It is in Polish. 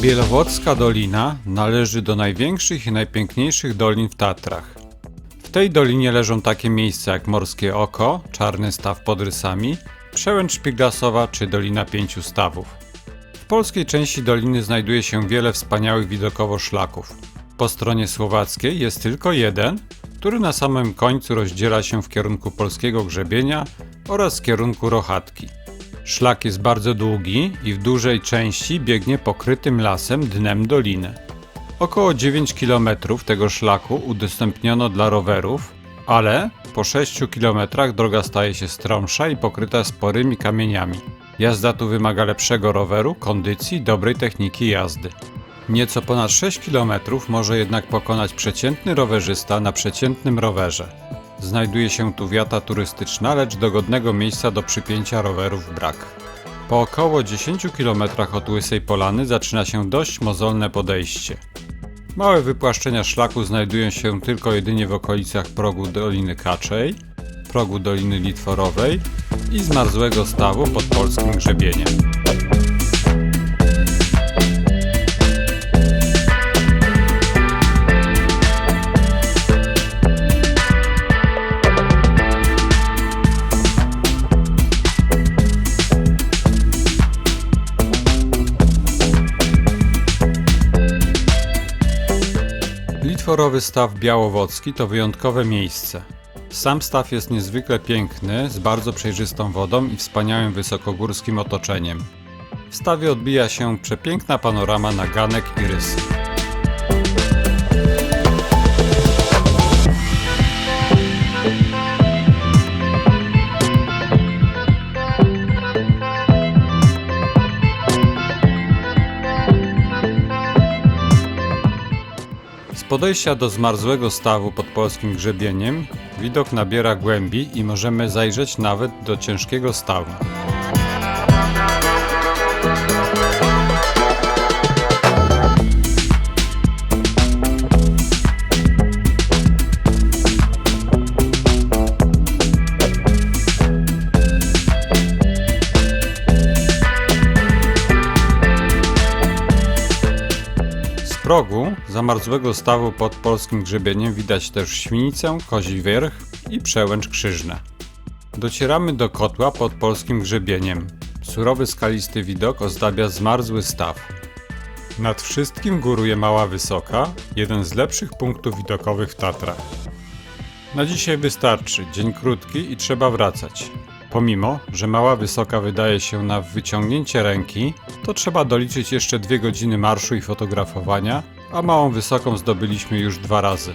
Bielowodska Dolina należy do największych i najpiękniejszych dolin w Tatrach. W tej dolinie leżą takie miejsca jak Morskie Oko, Czarny Staw pod Rysami, Przełęcz Szpiglasowa czy Dolina Pięciu Stawów. W polskiej części doliny znajduje się wiele wspaniałych widokowo szlaków. Po stronie słowackiej jest tylko jeden, który na samym końcu rozdziela się w kierunku polskiego grzebienia oraz w kierunku Rochatki. Szlak jest bardzo długi i w dużej części biegnie pokrytym lasem dnem doliny. Około 9 km tego szlaku udostępniono dla rowerów, ale po 6 km droga staje się stromsza i pokryta sporymi kamieniami. Jazda tu wymaga lepszego roweru, kondycji dobrej techniki jazdy. Nieco ponad 6 km może jednak pokonać przeciętny rowerzysta na przeciętnym rowerze. Znajduje się tu wiata turystyczna, lecz dogodnego miejsca do przypięcia rowerów brak. Po około 10 km od Łysej Polany zaczyna się dość mozolne podejście. Małe wypłaszczenia szlaku znajdują się tylko jedynie w okolicach progu Doliny Kaczej, progu Doliny Litworowej i zmarzłego stawu pod polskim grzebieniem. Litworowy staw białowocki to wyjątkowe miejsce. Sam staw jest niezwykle piękny, z bardzo przejrzystą wodą i wspaniałym wysokogórskim otoczeniem. W stawie odbija się przepiękna panorama na ganek i rysy. Podejścia do zmarzłego stawu pod polskim grzebieniem widok nabiera głębi i możemy zajrzeć nawet do ciężkiego stawu. Progu zamarzłego stawu pod polskim grzebieniem widać też Świnicę, Kozi Wierch i Przełęcz Krzyżne. Docieramy do kotła pod polskim grzebieniem. Surowy skalisty widok ozdabia zmarzły staw. Nad wszystkim góruje Mała Wysoka, jeden z lepszych punktów widokowych w Tatrach. Na dzisiaj wystarczy, dzień krótki i trzeba wracać. Pomimo, że Mała Wysoka wydaje się na wyciągnięcie ręki, to trzeba doliczyć jeszcze dwie godziny marszu i fotografowania, a Małą Wysoką zdobyliśmy już dwa razy.